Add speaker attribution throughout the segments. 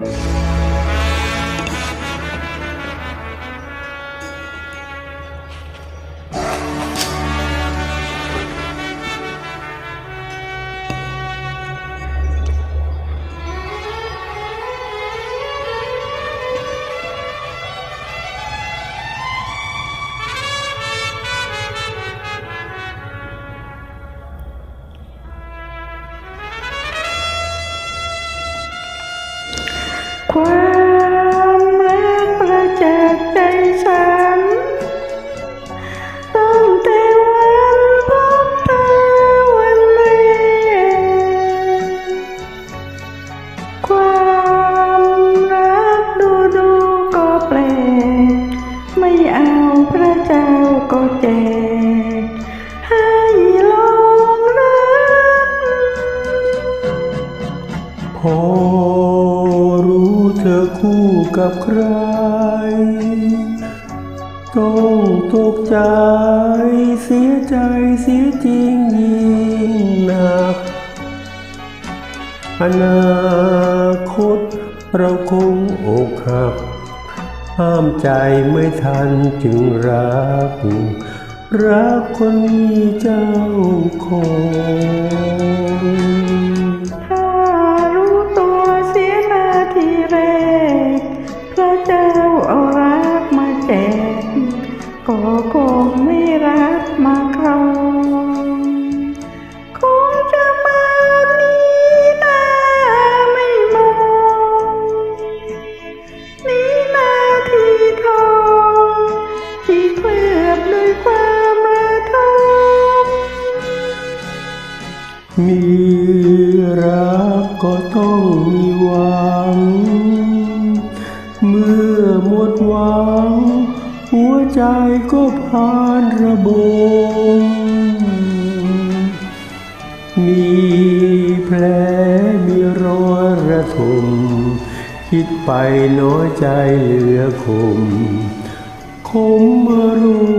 Speaker 1: ค จักใจฉัน ตั้งแต่วันพบเธอวันแรกความรักดูดูก็แปลกไม่เอาพระเจ้าก็แจก กั
Speaker 2: บใคร ต้องตกใจ เสียใจเสียจริงยิ่งหนัก อนาคตเราคงอกหัก ห้ามใจไม่ทันจึงรัก รักคนมีเจ้าของ
Speaker 1: ก็คงไม่รักมาครองคงจะมานี้นาไม่มองนี้นาที่ทองที่เคลือบด้วยความระทม
Speaker 2: มี ใจก็ผ่านระบมมีแผลมีรอยระทมคิดไปน้อยใจเหลือคมคม
Speaker 1: เมื่อรู้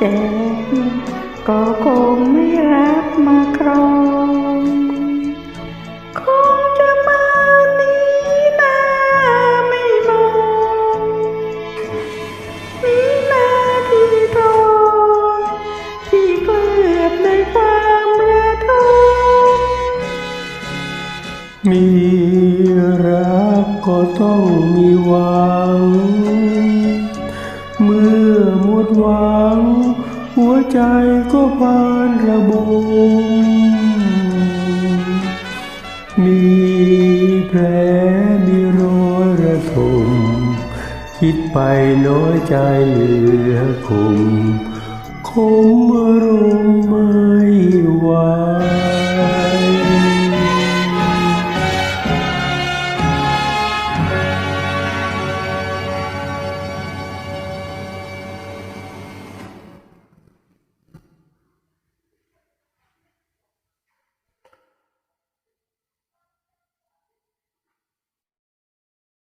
Speaker 1: แจกก็คงไม่รับมาครองคงจะมานี้นาไม่มองนี้นาที่ทองที่เกลือบในความระทม
Speaker 2: มีรักก็ต้องมีหวัง เมื่อหมดหวัง วใจก็ผ่านระบมมีแผลมีรอยระทมคิดไปน้อยใจเหลือคมคมอารมณ์มา